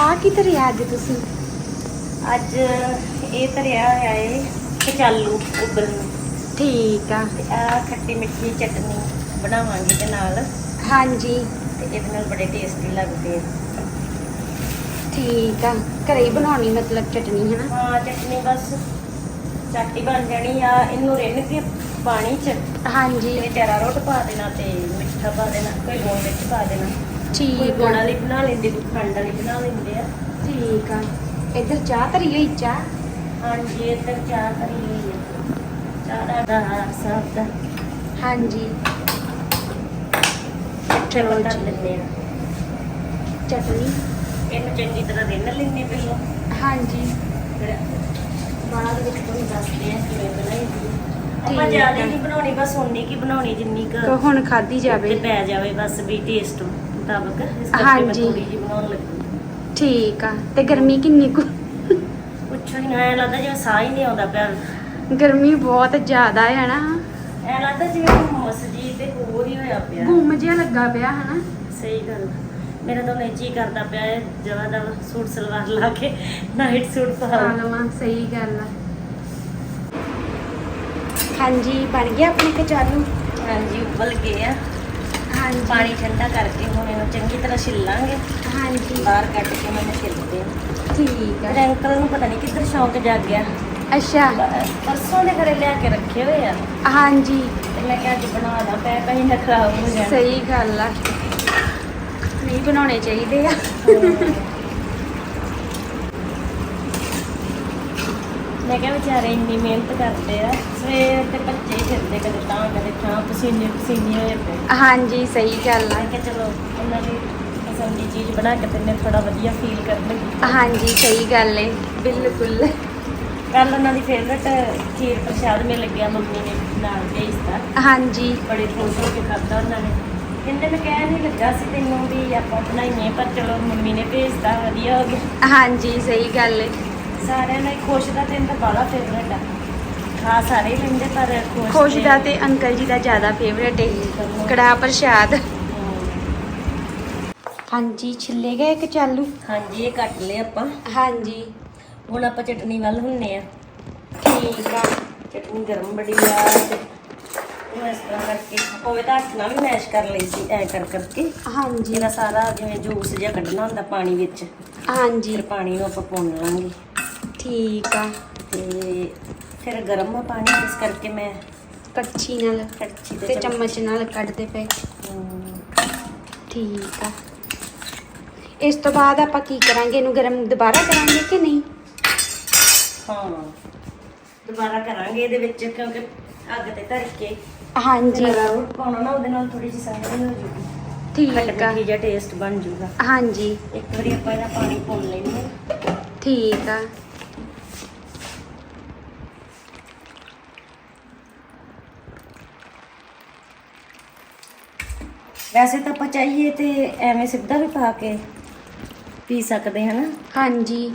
ਆ ਕੀ ਧਰਿਆ ਅੱਜ ਤੁਸੀਂ? ਅੱਜ ਇਹ ਧਰਿਆ ਹੋਇਆ ਏ ਕਚਾਲੂ ਉਬਲ ਨੂੰ ਠੀਕ ਆ। ਤੇ ਆ ਖੱਟੀ ਮਿੱਠੀ ਚਟਨੀ ਬਣਾਵਾਂਗੇ ਤੇ ਨਾਲ। ਹਾਂਜੀ। ਤੇ ਇਹਦੇ ਨਾਲ ਬੜੇ ਟੇਸਟੀ ਲੱਗਦੇ ਆ। ਠੀਕ ਆ। ਘਰੇ ਹੀ ਬਣਾਉਣੀ ਮਤਲਬ ਚਟਨੀ ਹੈ ਨਾ ਹਾਂ ਚਟਨੀ ਬਸ ਚਾਟੀ ਬਣ ਜਾਣੀ ਆ। ਇਹਨੂੰ ਰਿੰਨ ਕੇ ਪਾਣੀ ਚ। ਹਾਂਜੀ। ਤੇ ਚਾਰਾ ਰੋਟ ਪਾ ਦੇਣਾ ਤੇ ਮਿੱਠਾ ਪਾ ਦੇਣਾ ਕੋਈ ਲੂਣ ਵਿੱਚ ਪਾ ਦੇਣਾ। ਕੋਈ ਠੀਕ ਗੁੜ ਆ ਵਾਲੀ ਬਣਾ ਲੈਂਦੇ ਕੋਈ ਖੰਡ ਵਾਲੀ ਬਣਾ ਲੈਂਦੇ ਆ। ਠੀਕ ਆ। ਇੱਧਰ ਚਾਹ ਧਰੀ ਹੋਈ ਚਾਹ? ਹਾਂਜੀ ਇੱਧਰ ਚਾਹ ਕਰੀ ਹੋਈ ਹੈ ਚਾਹ ਦਾ ਸਭ ਦਾ। ਹਾਂਜੀ। ਚਲੋ ਚਲੋ ਧਰ ਜੀ। ਲੈਂਦੇ ਆ। ਚਟਨੀ? ਇਹਨੂੰ ਚੰਗੀ ਤਰ੍ਹਾਂ ਰਿੰਨ ਲੈਂਦੇ ਪਹਿਲਾਂ। ਹਾਂਜੀ। ਫਿਰ ਬਾਅਦ ਵਿੱਚ ਤੁਹਾਨੂੰ ਦੱਸਦੇ ਆ ਕਿਵੇਂ ਬਣਾਈਦੀ ਹੈ। ਆਪਾਂ ਠੀਕ ਜ਼ਿਆਦਾ ਆ। ਨਹੀਂ ਬਣਾਉਣੀ ਬਸ ਉਨੀ ਕੀ ਬਣਾਉਣੀ ਜਿੰਨੀ ਕੁ ਹੁਣ ਤੇ ਜਾਵੇ। ਪੈ ਜਾਵੇ ਬਸ ਵੀ ਟੇਸਟ ਮੁਤਾਬਕ ਇਸ ਕਰਕੇ ਮੈਂ ਹਾਂਜੀ। ਥੋੜੀ ਜਿਹੀ ਬਣਾਉਣ ਲੱਗੀ। ਠੀਕ ਆ ਤੇ ਗਰਮੀ ਕਿੰਨੀ ਕੁ? ਪੁੱਛੋ ਹੀ ਨਾ ਐਂ ਲੱਗਦਾ ਜਿਵੇਂ ਸਾਹ ਹੀ ਨਹੀਂ ਆਉਂਦਾ ਪਿਆ। ਗਰਮੀ ਬਹੁਤ ਜ਼ਿਆਦਾ ਹੈ ਨਾ। ਐਂ ਲੱਗਦਾ ਜਿਵੇਂ ਹੁਮਸ ਜੀ ਤੇ ਹੋਰ ਹੀ ਹੋਇਆ ਪਿਆ। ਗੁੰਮ ਜਿਹਾ ਲੱਗਾ ਪਿਆ ਹਨਾ। ਸਹੀ ਗੱਲ ਮੇਰਾ ਤਾਂ ਨੇਚੀ ਕਰਦਾ ਪਿਆ ਹੈ ਜਵਾ ਦਾ ਸੂਟ ਸਲਵਾਰ ਲਾ ਕੇ ਨਾਈਟ ਸੂਟ ਪਾ ਲਵਾਂ ਲਵਾਂ ਸਹੀ ਗੱਲ ਆ। ਹਾਂਜੀ ਬਣ ਗਿਆ ਆਪਣੇ ਕਚਾਲੂ ਹਾਂਜੀ ਉਬਲ ਗਏ ਆ। ਹਾਂਜੀ। ਪਾਣੀ ਠੰਡਾ ਕਰਕੇ ਹੁਣ ਇਹਨੂੰ ਚੰਗੀ ਤਰ੍ਹਾਂ ਛਿੱਲਾਂਗੇ। ਹਾਂਜੀ। ਬਾਹਰ ਕੱਢ ਕੇ ਮੈਨੂੰ ਛਿੱਲਦੇ ਆ ਠੀਕ ਮੇਰੇ ਆ ਅੰਕਲ ਨੂੰ ਪਤਾ ਨਹੀਂ ਕਿੱਧਰ ਸ਼ੌਂਕ ਜਾਗ ਗਿਆ। ਅੱਛਾ। ਪਰਸੋਂ ਦੇ ਘਰੇ ਲਿਆ ਕੇ ਰੱਖੇ ਹੋਏ ਆ। ਹਾਂਜੀ। ਤੇ ਮੈਂ ਕਿਹਾ ਅੱਜ ਬਣਾ ਲਾ ਪੈ ਪੈ ਨਾ ਖਰਾਬ ਹੋ ਜਾਣ। ਸਹੀ ਗੱਲ ਆ। ਨਹੀਂ ਬਣਾਉਣੇ ਚਾਹੀਦੇ ਆ। ਮੈਂ ਕਿਹਾ ਵਿਚਾਰੇ ਇੰਨੀ ਮਿਹਨਤ ਕਰਦੇ ਆ ਸਵੇਰ ਤੇ ਬੱਚੇ ਫਿਰਦੇ ਕਦੇ ਤਾਂ ਕਦੇ ਤਾਂ ਪਸੀਨੇ ਪਸੀਨੇ ਹੋਏ ਪਏ ਹਾਂਜੀ ਸਹੀ ਗੱਲ ਆ। ਮੈਂ ਕਿਹਾ ਚਲੋ ਇਹਨਾਂ ਦੀ ਪਸੰਦ ਦੀ ਚੀਜ਼ ਬਣਾ ਕੇ ਦਿੰਨੇ ਥੋੜਾ ਵਧੀਆ ਫੀਲ ਕਰਨਗੇ। ਹਾਂਜੀ ਸਹੀ ਗੱਲ ਏ ਬਿਲਕੁਲ। ਕੱਲ ਉਹਨਾਂ ਦੀ ਫੇਵਰਟ ਖੀਰ ਪ੍ਰਸ਼ਾਦ ਮਿਲ ਗਿਆ ਮੰਮੀ ਨੇ ਨਾਲ ਭੇਜਤਾ ਹਾਂਜੀ। ਬੜੇ ਖੁਸ਼ ਹੋ ਕੇ ਖਾਧਾ ਉਹਨਾਂ ਨੇ। ਕਹਿੰਦੇ ਮੈਂ ਕਹਿ ਨਹੀਂ ਲੱਗਾ ਸੀ ਤੈਨੂੰ ਵੀ ਆਪਾਂ ਬਣਾਈਏ ਪਰ ਚਲੋ ਮੰਮੀ ਨੇ ਭੇਜਤਾ ਵਧੀਆ ਹੋ ਗਿਆ। ਹਾਂਜੀ ਸਹੀ ਗੱਲ ਏ। ਸਾਰਿਆਂ ਨਾਲ ਹੀ ਖੁਸ਼ ਦਾ ਦਿਨ ਤਾਂ ਬੜਾ ਫੇਵਰਟ ਆ। ਹਾਂ ਸਾਰੇ ਹੀ ਲੈਂਦੇ ਪਰ ਖੁਸ਼ ਖੁਸ਼ ਦਾ ਤੇ ਅੰਕਲ ਜੀ ਦਾ ਜ਼ਿਆਦਾ ਫੇਵਰੇਟ ਏ। ਕੜਾਹ ਪ੍ਰਸ਼ਾਦ। ਹਮ, ਹਾਂਜੀ ਛਿੱਲੇ ਗਏ ਕਚਾਲੂ ਹਾਂਜੀ ਇਹ ਕੱਟ ਲਏ ਆਪਾਂ। ਹਾਂਜੀ। ਹੁਣ ਆਪਾਂ ਚਟਨੀ ਵੱਲ ਹੁੰਨੇ ਆ। ਠੀਕ ਆ। ਚਟਨੀ ਗਰਮ ਬੜੀ ਆ ਤੇ ਉਹ ਇਸ ਤਰ੍ਹਾਂ ਕਰਕੇ ਹੋਵੇ ਤਾਂ ਹੱਥ ਨਾਲ ਵੀ ਮੈਸ਼ ਕਰ ਲਈ ਸੀ ਐ ਕਰ ਕਰਕੇ। ਹਾਂਜੀ। ਇਹਦਾ ਸਾਰਾ ਜਿਵੇਂ ਜੂਸ ਜਿਹਾ ਕੱਢਣਾ ਹੁੰਦਾ ਪਾਣੀ ਵਿੱਚ। ਹਾਂਜੀ। ਫਿਰ ਪਾਣੀ ਨੂੰ ਆਪਾਂ ਭੁੰਨ ਲਾਂਗੇ। ਠੀਕ ਆ। ਤੇ ਫਿਰ ਗਰਮ ਆ ਪਾਣੀ ਇਸ ਕਰਕੇ ਮੈਂ ਕੜਛੀ ਨਾਲ ਕੜਛੀ ਤੇ ਚਮਚ ਨਾਲ ਕੱਢਦੇ ਪਏ। ਠੀਕ ਆ। ਇਸ ਤੋਂ ਬਾਅਦ ਆਪਾਂ ਕੀ ਕਰਾਂਗੇ? ਇਹਨੂੰ ਗਰਮ ਦੁਬਾਰਾ ਕਰਾਂਗੇ ਕਿ ਨਹੀਂ? ਹਾਂ। ਦੁਬਾਰਾ ਕਰਾਂਗੇ ਇਹਦੇ ਵਿੱਚ ਕਿਉਂਕਿ ਅੱਗ ਤੇ ਧਰ ਕੇ ਹਾਂਜੀ। ਪਾਉਣਾ ਨਾ ਉਹਦੇ ਨਾਲ ਥੋੜੀ ਜਿਹੀ ਸੰਗਣੀ ਹੋ ਜੂਗੀ। ਠੀਕ ਆ। ਖੱਟਾ ਜਿਹਾ ਟੇਸਟ ਬਣ ਜੂਗਾ। ਹਾਂਜੀ। ਇੱਕ ਵਾਰੀ ਆਪਾਂ ਇਹਦਾ ਪਾਣੀ ਭੁੰਨ ਲੈਂਦੇ ਹਾਂ। ਠੀਕ ਆ। ਵੈਸੇ ਤਾਂ ਆਪਾਂ ਚਾਹੀਏ ਤੇ ਐਵੇਂ ਸਿੱਧਾ ਵੀ ਪਾ ਕੇ ਪੀ ਸਕਦੇ ਹਾਂ ਨਾ। ਹਾਂਜੀ।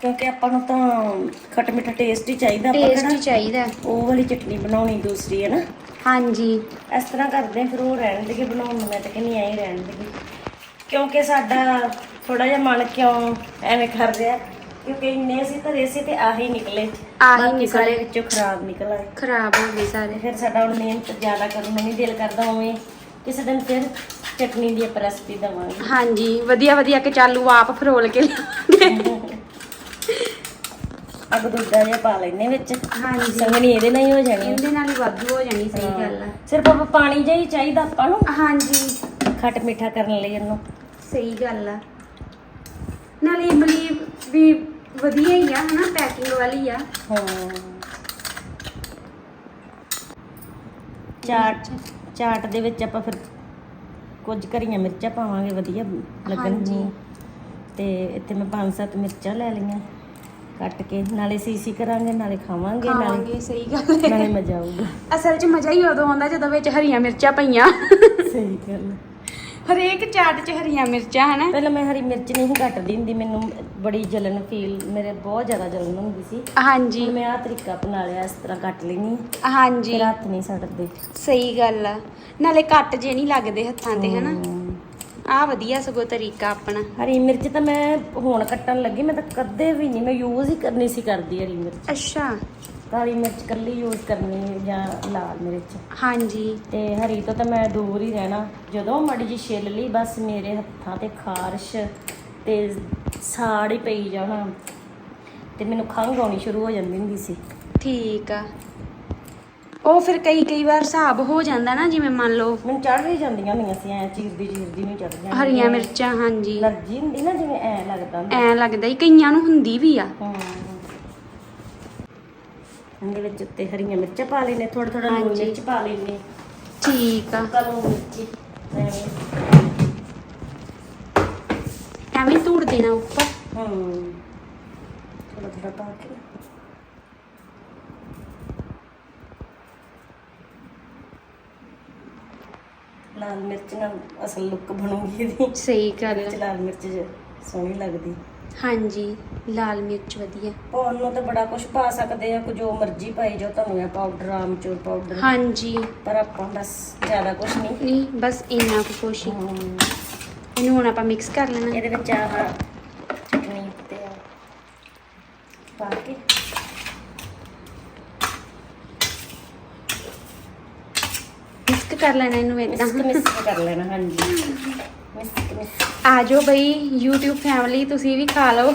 ਕਿਉਂਕਿ ਆਪਾਂ ਨੂੰ ਤਾਂ ਖੱਟ ਮਿੱਠਾ ਟੇਸਟ ਹੀ ਚਾਹੀਦਾ ਆਪਾਂ ਟੇਸਟ ਹੀ ਕਿਹੜਾ ਚਾਹੀਦਾ। ਉਹ ਵਾਲੀ ਚਟਨੀ ਬਣਾਉਣੀ ਦੂਸਰੀ ਹੈ ਨਾ। ਹਾਂਜੀ। ਇਸ ਤਰ੍ਹਾਂ ਕਰਦੇ ਹਾਂ, ਫਿਰ ਉਹ ਰਹਿਣ ਦੇਗੇ ਬਣਾਉਣ ਨੂੰ ਮੈਂ ਤਾਂ ਕਹਿੰਦੀ ਐਂ ਹੀ ਰਹਿਣ ਦੇਗੇ। ਕਿਉਂਕਿ ਸਾਡਾ ਥੋੜਾ ਜਿਹਾ ਮਨ ਕਿਉਂ ਐਵੇਂ ਕਰ ਰਿਹਾ ਕਿਉਂਕਿ ਇੰਨੇ ਅਸੀਂ ਧਰੇ ਸੀ ਤੇ ਆਹੀ ਨਿਕਲੇ। ਆਹੀ ਬਾਕੀ ਸਾਰੇ ਨਿਕਲੇ। ਵਿੱਚੋਂ ਖਰਾਬ ਨਿਕਲ ਆਏ। ਖਰਾਬ ਹੋ ਗਏ ਸਾਰੇ। ਫਿਰ ਸਾਡਾ ਹੁਣ ਮਿਹਨਤ ਜ਼ਿਆਦਾ ਕਰਨ ਨੂੰ ਨਹੀਂ ਦਿਲ ਕਰਦਾ ਉਵੇਂ। ਕਿਸੇ ਦਿਨ ਫਿਰ ਚਟਨੀ ਦੀ ਆਪਾਂ ਰੈਸਪੀ ਦਵਾਂਗੇ। ਹਾਂਜੀ ਵਧੀਆ ਵਧੀਆ ਕਚਾਲੂ ਆਪ ਫਰੋਲ ਕੇ ਅਗ ਦੁੱਧਾ ਜਿਹਾ ਪਾ ਲੈਨੇ ਵਿੱਚ। ਹਾਂਜੀ। ਸੰਗਣੀ ਇਹਦੇ ਨਾਲ ਹੀ ਹੋ ਜਾਣੀ ਇਹਦੇ ਨਾਲ ਹੀ ਵਾਧੂ ਹੋ ਜਾਣੀ ਸਹੀ ਗੱਲ ਆ। ਸਿਰਫ ਆਪਾਂ ਪਾਣੀ ਜਿਹਾ ਹੀ ਚਾਹੀਦਾ ਆਪਾਂ ਨੂੰ। ਹਾਂਜੀ। ਖੱਟ ਮਿੱਠਾ ਕਰਨ ਲਈ ਇਹਨੂੰ। ਸਹੀ ਗੱਲ ਆ। ਨਾਲੇ ਇਮਲੀ ਵੀ ਵਧੀਆ ਹੀ ਆ ਹਨਾ? ਪੈਕਿੰਗ ਵਾਲੀ ਆ। ਹਾਂ। ਚਾਟ ਚਾਟ ਦੇ ਵਿੱਚ ਆਪਾਂ ਫਿਰ ਕੁਝ ਕਰੀਆਂ ਮਿਰਚਾਂ ਪਾਵਾਂਗੇ ਵਧੀਆ ਲੱਗਣ ਹਾਂਜੀ। ਨੂੰ ਤੇ ਇੱਥੇ ਮੈਂ ਪੰਜ ਸੱਤ ਮਿਰਚਾਂ ਲੈ ਲਈਆਂ ਕੱਟ ਕੇ। ਨਾਲੇ ਸੀਸੀ ਕਰਾਂਗੇ ਨਾਲੇ ਖਾਵਾਂਗੇ ਨਾਲੇ ਖਾਵਾਂਗੇ ਸਹੀ ਗੱਲ ਹੈ। ਨਾਲੇ ਮਜ਼ਾ ਆਊਗਾ। ਅਸਲ 'ਚ ਮਜ਼ਾ ਹੀ ਉਦੋਂ ਆਉਂਦਾ ਜਦੋਂ ਵਿੱਚ ਹਰੀਆਂ ਮਿਰਚਾਂ ਪਈਆਂ। ਸਹੀ ਗੱਲ ਹਰੇਕ ਚਾਟ 'ਚ ਹਰੀਆਂ ਮਿਰਚਾਂ ਹਨਾ? ਪਹਿਲਾਂ ਮੈਂ ਹਰੀ ਮਿਰਚ ਨਹੀਂ ਸੀ ਕੱਟਦੀ ਹੁੰਦੀ ਮੈਨੂੰ ਬੜੀ ਜਲਨ ਫੀਲ ਮੇਰੇ ਬਹੁਤ ਜ਼ਿਆਦਾ ਜਲਨ ਹੁੰਦੀ ਸੀ। ਹਾਂਜੀ। ਹੁਣ ਮੈਂ ਆਹ ਤਰੀਕਾ ਅਪਣਾ ਲਿਆ ਇਸ ਤਰ੍ਹਾਂ ਕੱਟ ਲੈਣੀ ਹਾਂਜੀ। ਫਿਰ ਹੱਥ ਨਹੀਂ ਸੜਦੇ। ਸਹੀ ਗੱਲ ਆ। ਨਾਲੇ ਕੱਟ ਜੇ ਨਹੀਂ ਲੱਗਦੇ ਹੱਥਾਂ ਤੇ ਹਨਾ? ਹਮ, ਆ ਵਧੀਆ ਸਗੋਂ ਤਰੀਕਾ ਆਪਣਾ ਹਰੀ ਮਿਰਚ ਤਾਂ ਮੈਂ ਹੁਣ ਕੱਟਣ ਲੱਗੀ ਮੈਂ ਤਾਂ ਕਦੇ ਵੀ ਨਹੀਂ ਮੈਂ ਯੂਜ਼ ਹੀ ਕਰਨੀ ਸੀ ਕਰਦੀ ਹਰੀ ਮਿਰਚ। ਅੱਛਾ। ਕਾਲੀ ਮਿਰਚ ਕੱਲੀ ਯੂਜ਼ ਕਰਨੀ ਜਾਂ ਲਾਲ ਮਿਰਚ? ਹਾਂਜੀ। ਤੇ ਹਰੀ ਤੋਂ ਤਾਂ ਮੈਂ ਦੂਰ ਹੀ ਰਹਿਣਾ। ਜਦੋਂ ਮੜੀ ਜੀ ਛਿੱਲ ਲਈ ਬਸ ਮੇਰੇ ਹੱਥਾਂ ਤੇ ਖਾਰਸ਼ ਤੇ ਸਾੜ ਹੀ ਪਈ ਜਾਣਾ ਤੇ ਮੈਨੂੰ ਖੰਘ ਆਉਣੀ ਸ਼ੁਰੂ ਹੋ ਜਾਂਦੀ ਹੁੰਦੀ ਸੀ। ਠੀਕ ਆ। ਉਹ ਫਿਰ ਕਈ ਕਈ ਵਾਰ ਹਿਸਾਬ ਹੋ ਜਾਂਦਾ ਨਾ ਜਿਵੇਂ ਮੰਨ ਲਓ ਮੈਨੂੰ ਚੜ ਵੀ ਜਾਂਦੀਆਂ ਹੁੰਦੀਆਂ ਸੀ ਐ ਚੀਰਦੀ ਚੀਰਦੀ ਨੂੰ ਚੜ ਜਾਂਦੀ ਹਰੀਆਂ ਮਿਰਚਾਂ ਹਾਂਜੀ। ਅਲਰਜੀ ਹੁੰਦੀ ਨਾ ਜਿਵੇਂ ਐ ਲੱਗਦਾ ਹੁੰਦਾ। ਐ ਲੱਗਦਾ ਹੀ ਕਈਆਂ ਨੂੰ ਹੁੰਦੀ ਵੀ ਆ। ਹਾਂ। ਇਹਦੇ ਵਿੱਚ ਉੱਤੇ ਹਰੀਆਂ ਮਿਰਚਾਂ ਪਾ ਲੈਨੇ ਥੋੜਾ ਥੋੜਾ ਲੂਣ ਹਾਂਜੀ। ਮਿਰਚ ਪਾ ਲੈਨੇ ਠੀਕ ਆ। ਕਲੂ ਮਿਰਚੀ ਐਵੇਂ। ਐਵੇਂ ਧੂੜ ਦੇਣਾ ਉੱਪਰ। ਹੂੰ। ਥੋੜਾ ਥੋੜਾ ਪਾ ਕੇ। ਲਾਲ ਮਿਰਚ ਨਾਲ ਅਸਲ ਲੁੱਕ ਬਣੂਗੀ ਇਹਦੀ। ਸਹੀ ਗੱਲ ਵਿੱਚ ਆ। ਲਾਲ ਮਿਰਚ ਜ- ਸੋਹਣੀ ਲੱਗਦੀ। ਹਾਂਜੀ। ਲਾਲ ਮਿਰਚ ਵਧੀਆ। ਪਾਉਣ ਨੂੰ ਤਾਂ ਬੜਾ ਕੁਝ ਪਾ ਸਕਦੇ ਆ ਕੁਝ ਜੋ ਮਰਜ਼ੀ ਪਾਈ ਜੋ ਧਨੀਆ ਪਾਊਡਰ ਆਮਚੂਰ ਪਾਊਡਰ ਹਾਂਜੀ। ਪਰ ਆਪਾਂ ਬਸ ਜ਼ਿਆਦਾ ਕੁਝ ਨਹੀਂ। ਨਹੀਂ ਬਸ ਇੰਨਾ ਕੁ ਕੁਛ ਹੀ। ਇਹਨੂੰ ਹੁਣ ਆਪਾਂ ਮਿਕਸ ਕਰ ਲੈਣਾ। ਇਹਦੇ ਵਿੱਚ ਆਹ ਚਟਨੀ ਤੇ ਆ ਪਾ ਕੇ। ਮਿਕਸ ਕਰ ਲੈਣਾ ਇਹਨੂੰ ਇਦਾਂ ਮਿਕਸ ਮਿਕਸ ਕਰ ਲੈਣਾ ਹਾਂਜੀ। ਮਿਕਸ ਮਿਕਸ ਆ ਜਾਓ ਬਈ YouTube ਫੈਮਿਲੀ ਤੁਸੀਂ ਵੀ ਖਾ ਲਓ।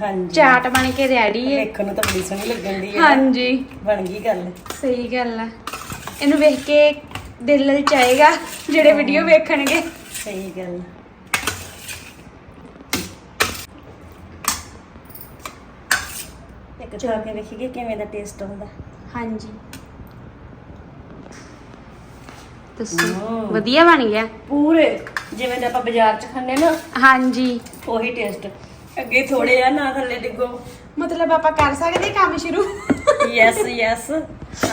ਹਾਂਜੀ। ਚਾਟ ਬਣ ਕੇ ਰੈਡੀ ਹੈ। ਵੇਖਣ ਨੂੰ ਤਾਂ ਬੜੀ ਸੋਹਣੀ ਲੱਗਣ ਦੀ ਹੈ। ਹਾਂਜੀ। ਬਣ ਗਈ ਗੱਲ। ਸਹੀ ਗੱਲ ਆ ਇਹਨੂੰ ਵੇਖ ਕੇ ਦਿਲ ਲਲਚਾਏਗਾ ਜਿਹੜੇ ਵੀਡੀਓ ਵੇਖਣਗੇ। ਸਹੀ ਗੱਲ। ਇੱਕ ਖਾ ਕੇ ਵੇਖੀਏ ਕਿਵੇਂ ਦਾ ਟੇਸਟ ਆਉਂਦਾ। ਹਾਂਜੀ। ਦੱਸੋ। ਵਧੀਆ ਬਣ ਗਿਆ। ਪੂਰੇ। ਜਿਵੇਂ ਦੇ ਆਪਾਂ ਬਾਜ਼ਾਰ 'ਚ ਖਾਂਦੇ ਨਾ। ਹਾਂਜੀ। ਉਹੀ ਟੇਸਟ ਅੱਗੇ ਥੋੜੇ ਆ ਨਾ ਥੱਲੇ ਡਿੱਗੋ। ਮਤਲਬ ਆਪਾਂ ਕਰ ਸਕਦੇ ਕੰਮ ਸ਼ੁਰੂ? ਯੈਸ ਯੈਸ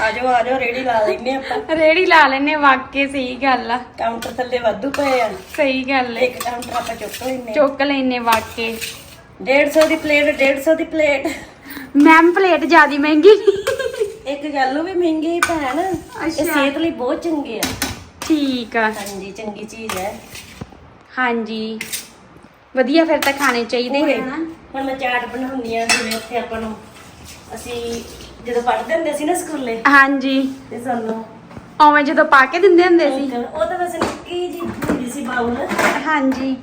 ਆਜੋ ਆਜੋ ਰੇੜੀ ਲਾ ਲੈਨੇ ਆਪਾਂ। ਰੇੜੀ ਲਾ ਲੈਨੇ ਵਾਕਈ ਸਹੀ ਗੱਲ ਆ। ਕਾਊਂਟਰ ਥੱਲੇ ਵਾਧੂ ਪਏ ਆ। ਸਹੀ ਗੱਲ ਹੈ ਇੱਕ ਕਾਊਂਟਰ ਆਪਾਂ ਚੁੱਕ ਲੈਨੇ ਚੁੱਕ ਲੈਨੇ ਵਾਕਈ। 150 ਦੀ ਪਲੇਟ 150 ਦੀ ਪਲੇਟ। ਮੈਮ ਪਲੇਟ ਜਿਆਦੀ ਮਹਿੰਗੀ। ਇੱਕ ਗੱਲ ਉਹ ਵੀ ਮਹਿੰਗੀ ਭੈਣ। ਇਹ। ਸਿਹਤ ਲਈ ਬਹੁਤ ਚੰਗੇ ਆ। ਠੀਕ ਆ। ਹਾਂਜੀ ਚੰਗੀ ਚੀਜ਼ ਹੈ। ਹਾਂਜੀ। ਵਧੀਆ ਫਿਰ ਤਾਂ ਖਾਣੇ ਚਾਹੀਦੇ ਪੂਰੇ। ਹੁਣ ਮੈਂ ਚਾਟ ਬਣਾਉਂਦੀ ਆ ਜਿਵੇਂ ਉੱਥੇ ਆਪਾਂ ਨੂੰ ਅਸੀਂ ਜਦੋਂ ਪੜ੍ਹਦੇ ਹੁੰਦੇ ਸੀ ਨਾ ਸਕੂਲੇ ਹਾਂਜੀ। ਤੇ ਸਾਨੂੰ ਉਵੇਂ ਜਦੋਂ ਪਾ ਕੇ ਦਿੰਦੇ ਹੁੰਦੇ ਸੀ। ਉਹ ਤਾਂ ਵੈਸੇ ਨਿੱਕੀ ਜੀ ਹੁੰਦੀ ਸੀ ਬਾਉਲ ਹਾਂਜੀ।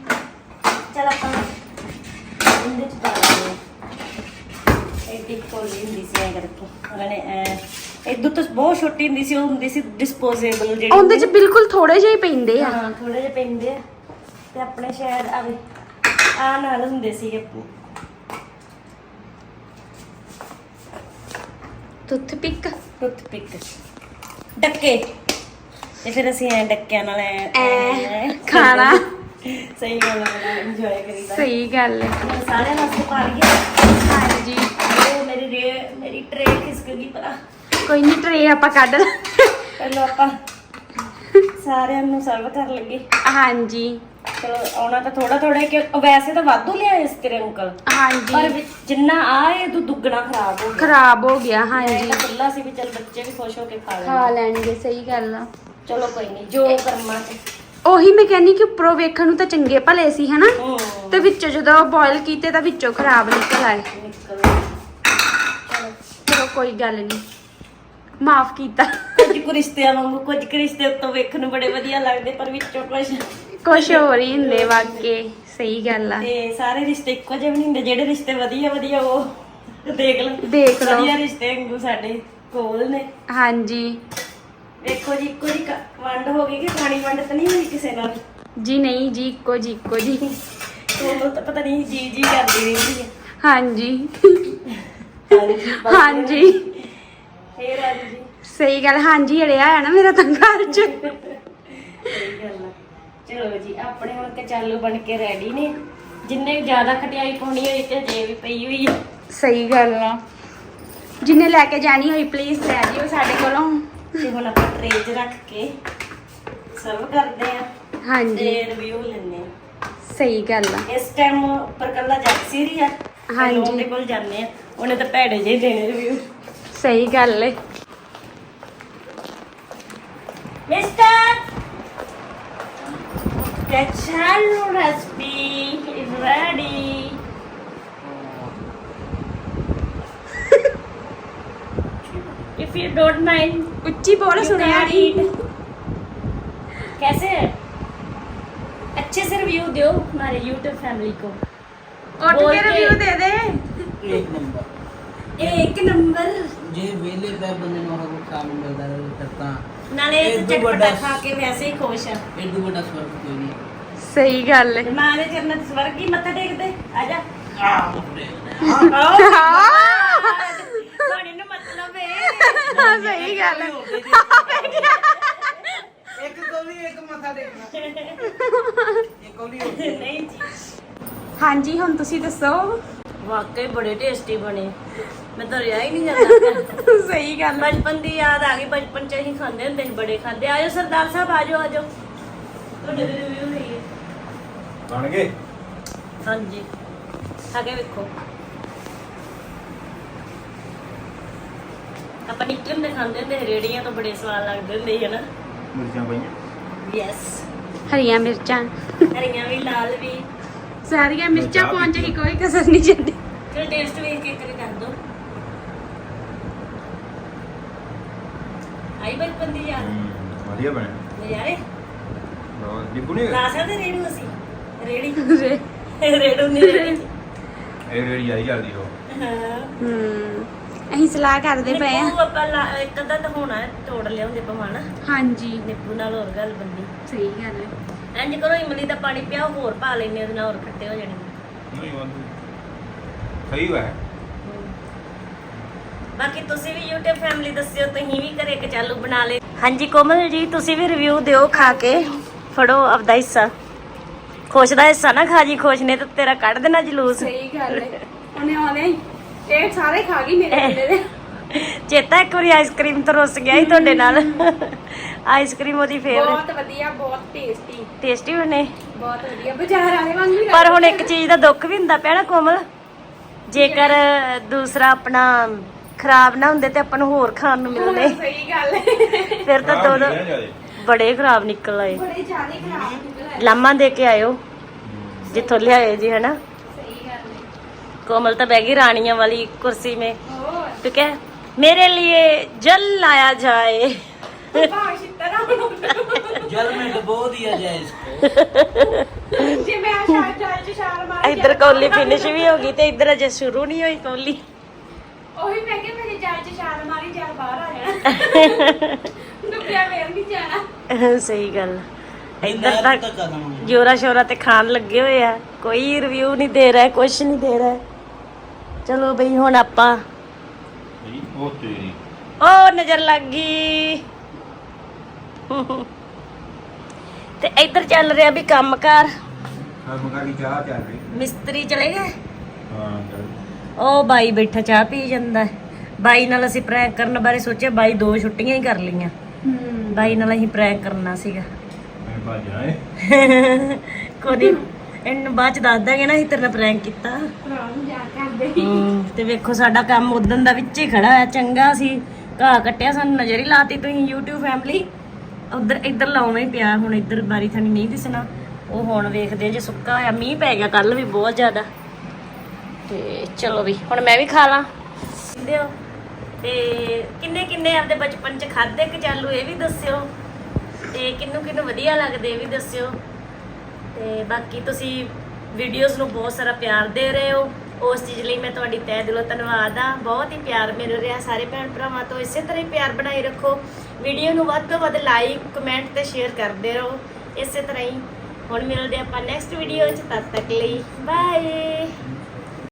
ਚਲ ਆਪਾਂ ਇਹਦੇ ਚ ਪਾ ਦਿੰਦੇ ਹਾਂ। ਐਡੀ ਕੋਲੀ ਹੁੰਦੀ ਸੀ ਐ ਕਰਕੇ। ਉਹਨਾਂ ਨੇ ਐ ਇਦੋਂ ਤਾਂ ਬਹੁਤ ਛੋਟੀ ਹੁੰਦੀ ਸੀ ਉਹ ਹੁੰਦੀ ਸੀ ਡਿਸਪੋਜ਼ੇਬਲ ਜਿਹੜੀ ਉਹਦੇ ਚ ਬਿਲਕੁਲ ਥੋੜੇ ਜਿਹੇ ਹੀ ਪੈਂਦੇ ਆ। ਹਾਂ ਥੋੜੇ ਜਿਹੇ ਪੈਂਦੇ ਆ। ਤੇ ਆਪਣੇ ਸ਼ਾਇਦ ਆਵੇ ਆ ਨਾਲ ਹੁੰਦੇ ਸੀਗੇ। ਟੁੱਥ ਪਿਕ ਟੁੱਥ ਪਿਕ ਡੱਕੇ। ਤੇ ਫਿਰ ਅਸੀਂ ਐ ਡੱਕਿਆਂ ਨਾਲ ਐ ਖਾਣਾ। ਸਹੀ ਗੱਲ ਹੈ ਇੰਜੋਏ ਕਰੀਦਾ। ਸਹੀ ਗੱਲ ਹੈ ਸਾਰਿਆਂ ਵਾਸਤੇ ਪਾ ਲਈਏ। ਹਾਂਜੀ। ਉਹ ਮੇਰੀ ਰੇ ਮੇਰੀ ਟਰੇ ਖਿਸਕ ਗਈ ਪਰਾ ਕੋਈ ਨਹੀਂ ਟਰੇ ਆਪਾਂ ਕੱਢ ਲਾਂ। ਪਹਿਲਾਂ ਆਪਾਂ ਸਾਰਿਆਂ ਨੂੰ ਸਰਵ ਕਰ ਲੱਗੇ। ਹਾਂਜੀ। ਚਲੋ ਆਉਣਾ ਤਾਂ ਥੋੜਾ ਥੋੜਾ ਕਿ ਵੈਸੇ ਤਾਂ ਵਾਧੂ ਲਿਆ ਇਸ ਤੇਰੇ ਅੰਕਲ। ਪਰ ਹਾਂਜੀ ਵਿੱਚ ਜਿੰਨਾ ਆਏ ਤੂੰ ਦੁੱਗਣਾ ਖਰਾਬ ਹੋ ਗਿਆ। ਖਰਾਬ ਹੋ ਗਿਆ ਹਾਂਜੀ ਤਾਂ ਖੁੱਲਾ ਸੀ ਵੀ ਚਲ ਬੱਚੇ ਵੀ ਖੁਸ਼ ਹੋ ਕੇ ਖਾ ਖਾ ਲੈਣ ਲੈਣਗੇ ਸਹੀ ਗੱਲ ਆ। ਚਲੋ ਕੋਈ ਨਹੀਂ ਜੋ ਕਰਮਾਂ ਚ। ਉਹੀ ਮੈਂ ਕਹਿੰਨੀ ਕਿ ਉੱਪਰੋਂ ਵੇਖਣ ਨੂੰ ਤਾਂ ਚੰਗੇ ਭਲੇ ਸੀ ਹਨਾ? ਹੂੰ। ਤੇ ਵਿੱਚੋਂ ਜਦੋਂ ਬੋਇਲ ਕੀਤੇ ਤਾਂ ਵਿੱਚੋਂ ਖਰਾਬ ਨਿਕਲ ਆਏ। ਨਿਕਲ ਚਲੋ ਚਲੋ ਕੋਈ ਗੱਲ ਨਹੀਂ। ਮਾਫ ਕੀਤਾ। ਕੁਝ ਕੁ ਰਿਸ਼ਤਿਆਂ ਵਾਂਗੂ ਕੁਝ ਕੁ ਰਿਸ਼ਤੇ ਉੱਤੋਂ ਵੇਖਣ ਨੂੰ ਬੜੇ ਵਧੀਆ ਲੱਗਦੇ ਪਰ ਵਿੱਚੋਂ ਕੁਝ ਕੁਛ ਹੋਰ ਹੀ ਹੁੰਦੇ ਵਾਕੇ ਸਹੀ ਗੱਲ ਆ। ਤੇ ਸਾਰੇ ਰਿਸ਼ਤੇ ਇੱਕੋ ਜਿਹੇ ਵੀ ਨਹੀਂ ਹੁੰਦੇ ਜਿਹੜੇ ਰਿਸ਼ਤੇ ਵਧੀਆ ਵਧੀਆ ਉਹ ਦੇਖ ਲਓ। ਦੇਖ ਲਓ। ਵਧੀਆ ਰਿਸ਼ਤੇ ਵਾਂਗੂ ਸਾਡੇ ਕੋਲ ਨੇ। ਹਾਂਜੀ। ਵੇਖੋ ਜੀ ਇੱਕੋ ਜੀ ਵੰਡ ਹੋ ਗਈ ਕਿ ਖਾਣੀ ਵੰਡ ਤਾਂ ਨਹੀਂ ਹੋਈ ਕਿਸੇ ਨਾਲ? ਜੀ ਨਹੀਂ ਜੀ ਇੱਕੋ ਜੀ ਇੱਕੋ ਜੀ ਤੁਹਾਨੂੰ ਤਾਂ ਪਤਾ ਨਹੀਂ ਜੀ ਜੀ ਕਰਦੀ ਰਹਿੰਦੀ ਹੈ ਹਾਂਜੀ। ਹਾਂਜੀ। ਫੇਰ ਅੱਜ ਜੀ। ਸਹੀ ਗੱਲ ਹਾਂਜੀ ਅੜਿਆ ਆ ਨਾ ਮੇਰਾ ਤਾਂ ਘਰ ਚ। ਸਹੀ ਗੱਲ ਚਲੋ ਜੀ ਆਪਣੇ ਹੁਣ ਕਚਾਲੂ ਬਣ ਕੇ ਰੈਡੀ ਨੇ। ਜਿੰਨੇ ਜ਼ਿਆਦਾ ਖਟਿਆਈ ਪਾਉਣੀ ਹੋਈ ਤੇ ਜੇ ਵੀ ਪਈ ਹੋਈ ਹੈ ਸਹੀ ਗੱਲ ਆ। ਜਿੰਨੇ ਲੈ ਕੇ ਜਾਣੀ ਹੋਈ ਪਲੀਜ਼ ਲੈ ਜਿਓ ਸਾਡੇ ਕੋਲੋਂ। ਤੇ ਹੁਣ ਆਪਾਂ ਟਰੇ 'ਚ ਰੱਖ ਕੇ ਸਰਵ ਕਰਦੇ ਆ। ਹਾਂਜੀ। ਤੇ ਰਿਵਿਊ ਲੈਣੇ ਆ। ਸਹੀ ਗੱਲ ਆ। ਇਸ ਟਾਈਮ ਉੱਪਰ ਕੱਲਾ ਜੱਸੀਰੀ ਆ ਹਾਂਜੀ। ਉਹਦੇ ਕੋਲ ਜਾਂਦੇ ਆ। ਉਹਨੇ ਤਾਂ ਭੈੜੇ ਜਿਹੇ ਦੇਣੇ ਰਿਵਿਊ ਸਹੀ ਗੱਲ ਏ। Mister The chalo recipe is ready. If you don't mind, ਉੱਚੀ ਬੋਲ you ਸੁਣਿਆ can ਨਹੀਂ eat. कैसे है अच्छे से रिव्यू दो हमारे YouTube फैमिली को ਉੱਠ ਬੋਲ ਕੇ ਕੇ। ਰਿਵਿਊ ਦੇ ਦੇ ਇੱਕ ਨੰਬਰ एक नंबर ਜੇ ਵੇਲੇ ਪੈ ਬੰਦੇ ਨੂੰ ਆਹ ਕੁਛ ਖਾਣ ਨੂੰ ਮਿਲਦਾ ਰਹੇ ਫਿਰ ਤਾਂ ਨਾਲੇ ਇਹ ਤੇ ਤੋਂ ਚਟਪਟਾ ਵੱਡਾ- ਖਾ ਕੇ ਵੈਸੇ ਹੀ ਖੁਸ਼ ਆ। ਐਡੂ ਵੱਡਾ ਸਵਰਗ ਕੋਈ ਨਹੀਂ। ਸਹੀ ਗੱਲ ਹੈ ਮਾਂ ਦੇ ਚਰਨਾਂ 'ਚ ਸਵਰਗ ਹੀ ਮੱਥਾ ਟੇਕਦੇ। ਆ ਜਾ। ਆਹ ਮਤਲਬ ਹੈ ਸਹੀ ਗੱਲ ਹੈ ਇੱਕ ਕੋਲੀ ਇੱਕ ਮੱਥਾ ਟੇਕਣਾ। ਇੱਕ ਕੋਲੀ। ਨਹੀਂ ਜੀ। ਹਾਂਜੀ ਹੁਣ ਤੁਸੀਂ ਦੱਸੋ। ਵਾਕਈ ਬੜੇ ਟੇਸਟੀ ਬਣੇ। ਮੈਂ ਤਾਂ ਰਿਆ ਹੀ ਨਹੀਂ ਜਾਂਦਾ ਸਹੀ ਗੱਲ ਬਚਪਨ ਦੀ ਯਾਦ ਆ ਗਈ ਬਚਪਨ ਚ ਅਸੀਂ ਖਾਂਦੇ ਹੁੰਦੇ ਸੀ ਬੜੇ ਖਾਂਦੇ। ਆਜੋ ਸਰਦਾਰ ਸਾਹਿਬ ਆਜੋ ਆਜੋ। ਤੁਹਾਡੇ ਦੇ ਰਿਵਿਊ ਲਈਏ ਬਣ ਗਏ? ਹਾਂਜੀ। ਖਾ ਕੇ ਵੇਖੋ। ਆਪਾਂ ਨਿੱਕੇ ਹੁੰਦੇ ਖਾਂਦੇ ਹੁੰਦੇ ਸੀ, ਰੇਹੜੀਆਂ ਤੋਂ ਬੜੇ ਸਵਾਦ ਲੱਗਦੇ ਹੁੰਦੇ ਸੀ ਹਨਾ? ਮਿਰਚਾਂ ਪਈਆਂ? ਯੈਸ ਹਰੀਆਂ ਮਿਰਚਾਂ। ਹਰੀਆਂ ਵੀ ਲਾਲ ਵੀ। ਸਾਰੀਆਂ ਮਿਰਚਾਂ ਪਹੁੰਚ ਹੀ ਕੋਈ ਕਸਰ ਨਹੀਂ ਛੱਡੀ। ਚਲ ਟੇਸਟ ਵੇਖ ਕੇ ਕਰੇ ਕਰ ਦੋ। ਆਈ ਬਚਪਨ ਦੀ ਯਾਦ? ਵਧੀਆ ਬਣਿਆ ਨਜ਼ਾਰੇ? ਬਹੁਤ ਨਿੱਕੂ ਨਹੀਂ ਲਾ ਸਕਦੇ ਰੇੜੂ ਅਸੀਂ। ਰੇੜੀ। ਰੇੜੂ ਨਹੀਂ ਰੇੜੀ ਇਹ ਰੇੜੀ ਆਈ ਜਲਦੀ ਹੋ ਹਾਂ। ਹੂੰ ਅਸੀਂ ਸਲਾਹ ਕਰਦੇ ਪਏ ਆ। ਨਿੱਪੂ ਆਪਾਂ ਲਾ- ਇੱਕ ਅੱਧਾ ਤਾਂ ਹੋਣਾ ਹੈ, ਤੋੜ ਲਿਆਉਂਦੇ ਪਵਾਣਾ ਹਾਂਜੀ। ਨਿੱਪੂ ਨਾਲ ਹੋਰ ਗੱਲ ਬੰਦੀ ਸਹੀ ਗੱਲ ਹੈ। ਇੰਜ ਕਰੋ ਇਮਲੀ ਦਾ ਪਾਣੀ ਪਿਆ ਹੋਰ ਪਾ ਲੈਨੇ ਉਹਦੇ ਨਾਲ ਹੋਰ ਖੱਟੇ ਹੋ ਜਾਣਗੇ। ਨਹੀਂ ਵਾਧੂ ਸਹੀ ਹੋਇਆ। ਬਾਕੀ ਤੁਸੀਂ ਵੀ YouTube ਫੈਮਿਲੀ ਦੱਸਿਓ ਤੁਸੀਂ ਵੀ ਘਰੇ ਇੱਕ ਚਾਲੂ ਬਣਾ ਲੇ ਹਾਂਜੀ ਕੋਮਲ ਜੀ ਤੁਸੀਂ ਵੀ ਰਿਵਿਊ ਦਿਓ ਖਾ ਕੇ। ਫੜੋ ਆਪਦਾ ਹਿੱਸਾ। ਖੁਸ਼ ਦਾ ਹਿੱਸਾ ਨਾ ਖਾ ਜੀ ਖੁਸ਼ ਨੇ ਤਾਂ ਤੇਰਾ ਕੱਢ ਦੇਣਾ ਜਲੂਸ। ਸਹੀ ਗੱਲ ਹੈ ਉਹਨੇ ਆਉਂਦੇ ਹੀ ਇਹ ਸਾਰੇ ਖਾ ਗਈ ਮੇਰੇ ਮੁੰਡੇ ਦੇ। ਚੇਤਾ ਇੱਕ ਵਾਰੀ ਆਈਸਕ੍ਰੀਮ ਤੋਂ ਰੁੱਸ ਗਿਆ ਸੀ ਤੁਹਾਡੇ ਨਾਲ। ਆਈਸਕ੍ਰੀਮ ਉਹਦੀ ਫੇਵਰੇਟ ਬਹੁਤ ਵਧੀਆ ਬਹੁਤ ਟੇਸਟੀ ਟੇਸਟੀ ਬਣੇ। ਬਹੁਤ ਵਧੀਆ ਬਾਜ਼ਾਰ ਵਾਲੇ ਵਾਂਗ ਵੀ ਪਰ ਹੁਣ ਇੱਕ ਚੀਜ਼ ਦਾ ਦੁੱਖ ਵੀ ਹੁੰਦਾ ਪਿਆ ਕੋਮਲ। ਜੇਕਰ ਦੂਸਰਾ ਆਪਣਾ ਖਰਾਬ ਨਾ ਹੁੰਦੇ ਤੇ ਆਪਾਂ ਨੂੰ ਹੋਰ ਖਾਣ ਨੂੰ ਮਿਲਦੇ। ਸਹੀ ਗੱਲ ਫਿਰ ਤਾਂ ਦੋ ਦੋ ਬੜੇ ਖਰਾਬ ਨਿਕਲ ਆਏ। ਬੜੇ ਲਾਮਾ ਦੇ ਕੇ ਆਇਓ। ਜਿੱਥੋਂ ਲਿਆਏ ਜੀ ਹਨਾ ਸਹੀ ਗੱਲ ਕੋਮਲ ਤਾਂ ਬਹਿ ਗਈ ਰਾਣੀਆਂ ਵਾਲੀ ਕੁਰਸੀ ਮੇ। ਹੋਰ? ਠੀਕ ਹੈ मेरे लिए जल लाया जाए ਭਾਸ਼ ਤਰ੍ਹਾਂ जल में डुबो दिया जाए इसको ਜੇ ਮੈਂ ਸ਼ਾਇਦ ਜਾਲ ਚ ਛਾਲ ਮਾਰ इधर कोली फिनिश भी होगी तो इधर अजे शुरू नहीं हुई कोली ਉਹੀ ਮੈਂ ਕਿਹਾ ਮੇਰੇ ਜਾਲ ਚ ਛਾਲ ਮਾਰੀ ਜਾਲ ਬਾਹਰ ਆ ਜਾਣਾ ਡੁੱਬਿਆ ਵੇਰ ਨਹੀਂ ਜਾਣਾ सही गल इधर नहर तक तक खत्म हो जोरा शोरा ते खान लगे हुए आ कोई रिव्यू नहीं दे रहा है कुछ नहीं दे ਉਹ ਤੇਰੀ ਉਹ ਨਜ਼ਰ ਲੱਗ ਗਈ। ਤੇ ਇੱਧਰ ਚੱਲ ਰਿਹਾ ਵੀ ਕੰਮ ਕਰ। ਮਿਸਤਰੀ ਚਲੇ ਗਏ? ਉਹ ਬਾਈ ਬੈਠਾ ਚਾਹ ਪੀ ਜਾਂਦਾ। ਬਾਈ ਨਾਲ ਅਸੀਂ ਪ੍ਰੈਂਕ ਕਰਨ ਬਾਰੇ ਸੋਚਿਆ ਬਾਈ ਦੋ ਛੁੱਟੀਆਂ ਹੀ ਕਰ ਲਈਆਂ। ਬਾਈ ਨਾਲ ਅਸੀਂ ਪ੍ਰੈਂਕ ਕਰਨਾ ਸੀਗਾ। ਕੋਈ ਇਹਨੂੰ ਬਾਅਦ ਚ ਦੱਸ ਦਾਂਗੇ ਨਾ ਅਸੀਂ ਤੇਰੇ ਨਾਲ ਪ੍ਰੈਂਕ ਕੀਤਾ। ਹਮ, ਤੇ ਵੇਖੋ ਸਾਡਾ ਕੰਮ ਉਦੋਂ ਦਾ ਵਿੱਚ ਹੀ ਖੜਾ ਹੈ ਚੰਗਾ ਸੀ। ਘਾਹ ਕੱਟਿਆ ਸਾਨੂੰ ਨਜ਼ਰ ਹੀ ਲਾਤੀ ਤੁਸੀਂ YouTube ਫੈਮਿਲੀ ਉਧਰ ਇੱਧਰ ਲਾਉਣਾ ਹੀ ਪਿਆ ਹੁਣ ਇੱਧਰ ਬਾਰੀ ਥਾਣੀ ਨਹੀਂ ਦਿਸਣਾ। ਉਹ ਹੁਣ ਵੇਖਦੇ ਆ ਜੇ ਸੁੱਕਾ ਹੋਇਆ ਮੀਂਹ ਪੈ ਗਿਆ ਕੱਲ ਵੀ ਬਹੁਤ ਜ਼ਿਆਦਾ। ਤੇ ਚਲੋ ਵੀ ਹੁਣ ਮੈਂ ਵੀ ਖਾ ਲਾਂ। ਦਿਓ। ਤੇ ਕਿੰਨੇ ਕਿੰਨੇ ਆਪਦੇ ਬਚਪਨ ਚ ਖਾਦੇ ਕਚਾਲੂ ਇਹ ਵੀ ਦੱਸਿਓ। ਤੇ ਕਿੰਨੂੰ ਕਿੰਨੂੰ ਵਧੀਆ ਲੱਗਦੇ ਇਹ ਵੀ ਦੱਸਿਓ। ਤੇ ਬਾਕੀ ਤੁਸੀਂ ਵੀਡੀਓਜ਼ ਨੂੰ ਬਹੁਤ ਸਾਰਾ ਪਿਆਰ ਦੇ ਰਹੇ ਹੋ। ਉਸ ਚੀਜ਼ ਲਈ ਮੈਂ ਤੁਹਾਡੀ ਤਹਿ ਦਿਲੋਂ ਧੰਨਵਾਦ ਆ ਬਹੁਤ ਹੀ ਪਿਆਰ ਮਿਲ ਰਿਹਾ ਸਾਰੇ ਭੈਣ ਭਰਾਵਾਂ ਤੋਂ। ਇਸੇ ਤਰ੍ਹਾਂ ਹੀ ਪਿਆਰ ਬਣਾਈ ਰੱਖੋ। ਵੀਡੀਓ ਨੂੰ ਵੱਧ ਤੋਂ ਵੱਧ ਲਾਈਕ ਕਮੈਂਟ ਤੇ ਸ਼ੇਅਰ ਕਰਦੇ ਰਹੋ। ਇਸੇ ਤਰ੍ਹਾਂ ਹੀ ਹੁਣ ਮਿਲਦੇ ਆਪਾਂ ਨੈਕਸਟ ਵੀਡੀਓ 'ਚ ਤਦ ਤੱਕ ਲਈ ਬਾਏ